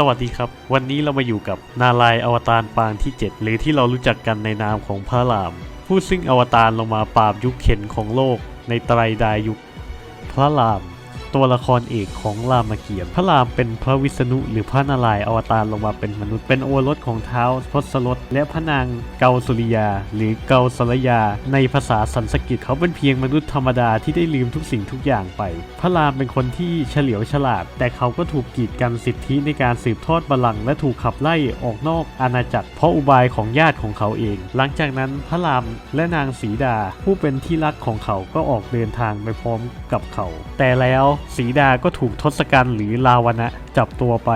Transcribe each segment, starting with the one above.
สวัสดีครับ วันนี้เรามาอยู่กับนาลายอวตารปางที่ 7 หรือที่เรารู้จักกันในนามของพระราม ผู้ซึ่งอวตารลงมาปราบยุคเข็นของโลกในไตรดายุค พระราม ตัวละครเอกของรามเกียรติ์พระรามเป็นพระวิษณุหรือพระนารายณ์อวตารลงมาเป็นมนุษย์เป็นโอรสของเท้าวทศรถและพระนางเกาสุริยา หรือเกาสรยา ในภาษาสันสกฤตเขาเป็นเพียงมนุษย์ธรรมดาที่ได้ลืมทุกสิ่งทุกอย่างไป พระรามเป็นคนที่เฉลียวฉลาด แต่เขาก็ถูกกีดกันสิทธิในการสืบทอดบัลลังก์และถูกขับไล่ออกนอกอาณาจักรเพราะอุบายของญาติของเขาเอง หลังจากนั้นพระรามและนางสีดา ผู้เป็นที่รักของเขาก็ออกเดินทางไปพร้อมกับเขา แต่แล้วสีดาก็ถูกทศกัณฐ์หรือลาวนะจับตัวไป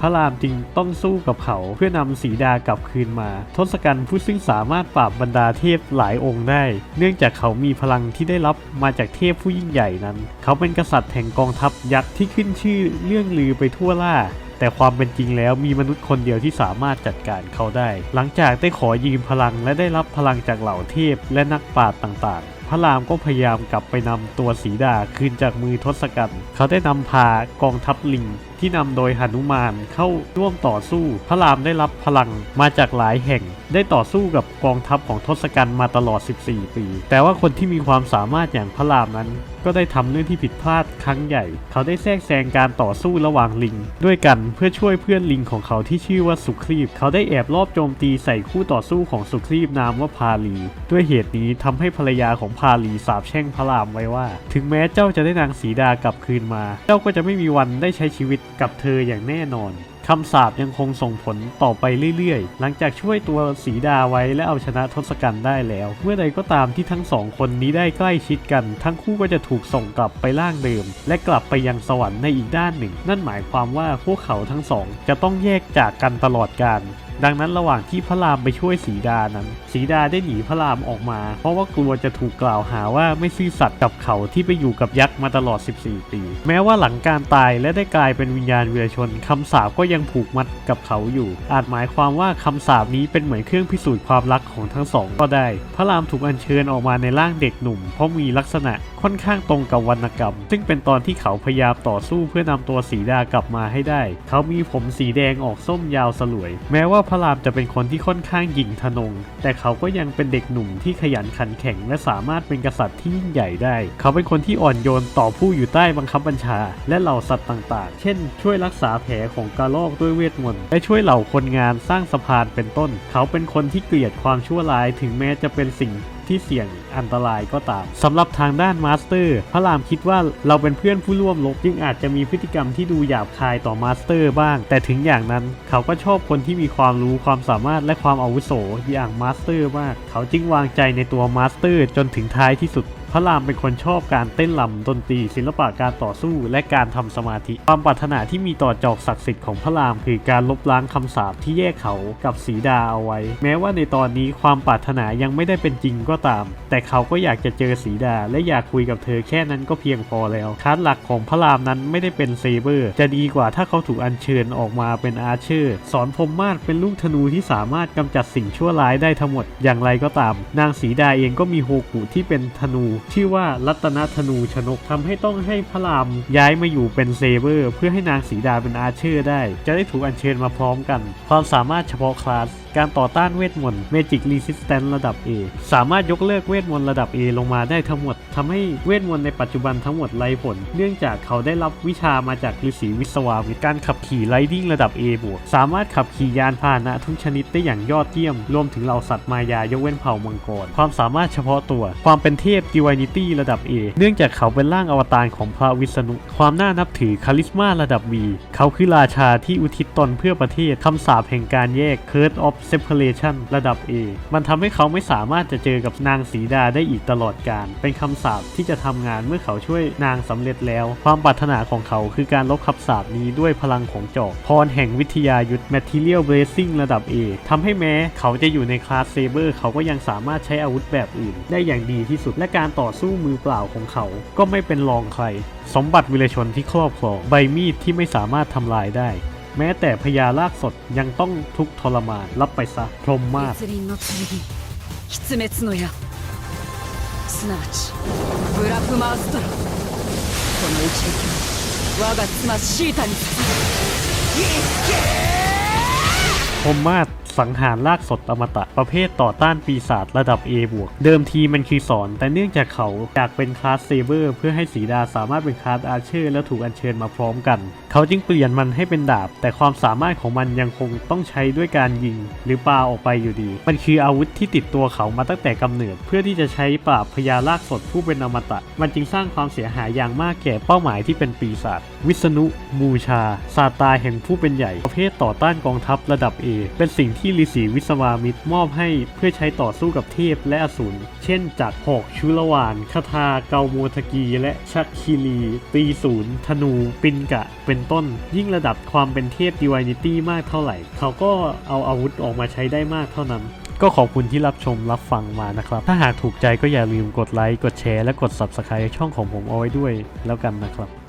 พระรามจึงต้องสู้กับเขาเพื่อนำสีดากลับคืนมา ทศกัณฐ์ผู้ซึ่งสามารถปราบบรรดาเทพหลายองค์ได้ เนื่องจากเขามีพลังที่ได้รับมาจากเทพผู้ยิ่งใหญ่นั้น เขาเป็นกษัตริย์แห่งกองทัพยักษ์ที่ขึ้นชื่อเรื่องลือไปทั่วล่า แต่ความเป็นจริงแล้วมีมนุษย์คนเดียวที่สามารถจัดการเขาได้ หลังจากได้ขอยืมพลังและได้รับพลังจากเหล่าเทพและนักปราชญ์ต่างๆ พระรามก็พยายามกลับไปนำตัวสีดาคืนจากมือทศกัณฐ์เขาได้นำพากองทัพลิงที่นำโดยหนุมานเข้าร่วมต่อสู้ พระรามได้รับพลังมาจากหลายแห่ง ได้ต่อสู้กับกองทัพของทศกัณฐ์มาตลอด 14 ปี แต่ว่าคนที่มีความสามารถอย่างพระรามนั้น ก็ได้ทำเรื่องที่ผิดพลาดครั้งใหญ่ เขาได้แทรกแซงการต่อสู้ระหว่างลิง ด้วยกันเพื่อช่วยเพื่อนลิงของเขาที่ชื่อว่าสุครีบ เขาได้แอบลอบโจมตีใส่คู่ต่อสู้ของสุครีบนามว่าพาลี ด้วยเหตุนี้ทำให้ภรรยาของพาลีสาปแช่งพระรามไว้ว่า ถึงแม้เจ้าจะได้นางสีดากลับคืนมา เจ้าก็จะไม่มีวันได้ใช้ชีวิตกับเธออย่างแน่นอน คำสาปยังคงส่งผลต่อไปเรื่อยๆ หลังจากช่วยตัวสีดาไว้และเอาชนะทศกัณฐ์ได้แล้ว เมื่อใดก็ตามที่ทั้งสองคนนี้ได้ใกล้ชิดกัน ทั้งคู่ก็จะถูกส่งกลับไปร่างเดิม และกลับไปยังสวรรค์ในอีกด้านหนึ่ง นั่นหมายความว่าพวกเขาทั้งสองจะต้องแยกจากกันตลอดกาล ดังนั้นระหว่างที่พระรามไปช่วยสีดานั้น สีดาได้หนีพระรามออกมา เพราะว่ากลัวจะถูกกล่าวหาว่าไม่ซื่อสัตย์กับเขาที่ไปอยู่กับยักษ์มาตลอด 14 ปี แม้ว่าหลังการตายและได้กลายเป็นวิญญาณวีรชนคำสาปก็ยังผูกมัดกับเขาอยู่ อาจหมายความว่าคำสาปนี้เป็นเหมือนเครื่องพิสูจน์ความรักของทั้งสองก็ได้ พระรามถูกอัญเชิญออกมาในร่างเด็กหนุ่ม เพราะมีลักษณะค่อนข้างตรงกับวรรณกรรม ซึ่งเป็นตอนที่เขาพยายามต่อสู้เพื่อนำตัวสีดากลับมาให้ได้ เขามีผมสีแดงออกส้มยาวสลวย แม้ว่าพระรามจะเป็นคนที่ค่อนข้างหยิ่งทะนง แต่เขาก็ยังเป็นเด็กหนุ่มที่ขยันขันแข็ง และสามารถเป็นกษัตริย์ที่ยิ่งใหญ่ได้ เขาเป็นคนที่อ่อนโยนต่อผู้อยู่ใต้บังคับบัญชา และเหล่าสัตว์ต่างๆ เช่น ช่วยรักษาแผลของกระรอกด้วยเวทมนต์และช่วยเหล่าคนงานสร้างสะพานเป็นต้น เขาเป็นคนที่เกลียดความชั่วร้ายถึงแม้จะเป็นสิ่ง ที่เสี่ยงอันตรายก็ตามสำหรับทางด้านมาสเตอร์พระรามคิดว่าเราเป็นเพื่อนผู้ร่วมรบจึงอาจจะมีพฤติกรรมที่ดูหยาบคายต่อมาสเตอร์บ้าง แต่ถึงอย่างนั้นเขาก็ชอบคนที่มีความรู้ความสามารถและความอาวุโสอย่างมาสเตอร์มาก เขาจึงวางใจในตัวมาสเตอร์จนถึงท้ายที่สุด พระรามเป็นคนชอบการเต้นรำดนตรีศิลปะการต่อสู้และการทำสมาธิ ความปรารถนาที่มีต่อจอกศักดิ์สิทธิ์ของพระรามคือการลบล้างคำสาปที่แยกเขากับสีดาเอาไว้ แม้ว่าในตอนนี้ความปรารถนายังไม่ได้เป็นจริงก็ตาม แต่เขาก็อยากจะเจอสีดาและอยากคุยกับเธอแค่นั้นก็เพียงพอแล้วคาร์ดหลักของพระรามนั้นไม่ได้เป็นเซเบอร์ จะดีกว่าถ้าเขาถูกอัญเชิญออกมาเป็นอาร์เชอร์ สอนพรมมาศเป็นลูกธนูที่สามารถกำจัดสิ่งชั่วร้ายได้ทั้งหมดอย่างไรก็ตาม นางสีดาเองก็มีโฮกุที่เป็นธนูชื่อว่ารัตนธนูชนกทำให้ต้องให้พระรามย้ายมาอยู่เป็นเซเบอร์ เพื่อให้นางสีดาเป็นอาร์เชอร์ได้ จะได้ถูกอัญเชิญมาพร้อมกัน ความสามารถเฉพาะคลาส การต่อต้านเวทมนต์ Magic Resistance ระดับ A สามารถยกเลิกเวทมนต์ระดับ A ลงมาได้ทั้งหมดทำให้เวทมนต์ในปัจจุบันทั้งหมดไร้ผล เนื่องจากเขาได้รับวิชามาจากฤาษีวิศวามิการขับขี่ไ i ดิ้งระดับ A บวกสามารถขับขี่ยานพาหนะทุกชนิดได้อย่างยอดเยี่ยม รวมถึงเหล่าสัตว์มายายกเว้นเผ่ามังกรความสามารถเฉพาะตัว ความเป็นเทพ Divinity ระดับ A เนื่องจากเขาเป็นร่างอวตารของพระวิษณุ ความน่านับถือคาลิสมาระดับ B เขาคือราชาที่อุทิศตนเพื่อประเทศคำสาปแห่งการแยก Curse of Separation ระดับ A มันทำให้เขาไม่สามารถจะเจอกับนางสีดาได้อีกตลอดกาลเป็นคำสาปที่จะทำงานเมื่อเขาช่วยนางสำเร็จแล้ว ความปรารถนาของเขาคือการลบคำสาปนี้ด้วยพลังของจอกพรแห่งวิทยายุทธ Material Blessing ระดับ A ทำให้แม้เขาจะอยู่ในคลาสเซเบอร์เขาก็ยังสามารถใช้อาวุธแบบอื่น ได้อย่างดีที่สุดและการต่สู้มือเปล่าของเขา ก็ไม่เป็นรองใคร สมบัติวิรชนที่ครอบครอง ใบมีดที่ไม่สามารถทำลายได้ แม้แต่พญาลากสดยังต้องทุกข์ทรมาน รับไปซะ พรหมมาศ 月輪の剣筆滅の矢すなわちブラックマウストロこの一撃を我が妻シータに捧げ พมมาศ สังหารลากสดอมตะประเภทต่อต้านปีศาจระดับ A บวกเดิมทีมันคือสอน แต่เนื่องจากเขาอยากเป็นคลาสเซเบอร์เพื่อให้สีดาสามารถเป็นคลาสอาเชอร์และถูกอัญเชิญมาพร้อมกัน เขาจึงเปลี่ยนมันให้เป็นดาบ แต่ความสามารถของมันยังคงต้องใช้ด้วยการยิง หรือปาออกไปอยู่ดี มันคืออาวุธที่ติดตัวเขามาตั้งแต่กำเนิด เพื่อที่จะใช้ปราบพญาลากสดผู้เป็นอมตะ มันจึงสร้างความเสียหายอย่างมากแก่เป้าหมายที่เป็นปีศาจวิษณุบูชาซาตาแห่งผู้เป็นใหญ่ประเภทต่อต้านกองทัพระดับ A เป็นสิ่งที่ที่ฤาษีวิศวามิตรมอบให้เพื่อใช้ต่อสู้กับเทพและอสูร เช่นจากหอกชุลวานคาทาเกาโมทกี และชักคีรี ตีศูนย์ธนู ปินกะ เป็นต้น ยิ่งระดับความเป็นเทพดิว i นิตี้มากเท่าไหร่ เขาก็เอาอาวุธออกมาใช้ได้มากเท่านั้น ก็ขอบคุณที่รับชมรับฟังมานะครับ ถ้าหากถูกใจก็อย่าลืมกดไลค์กดแชร์และกด Subscribe ช่องของผมเอาไว้ด้วยแล้วกันนะครับ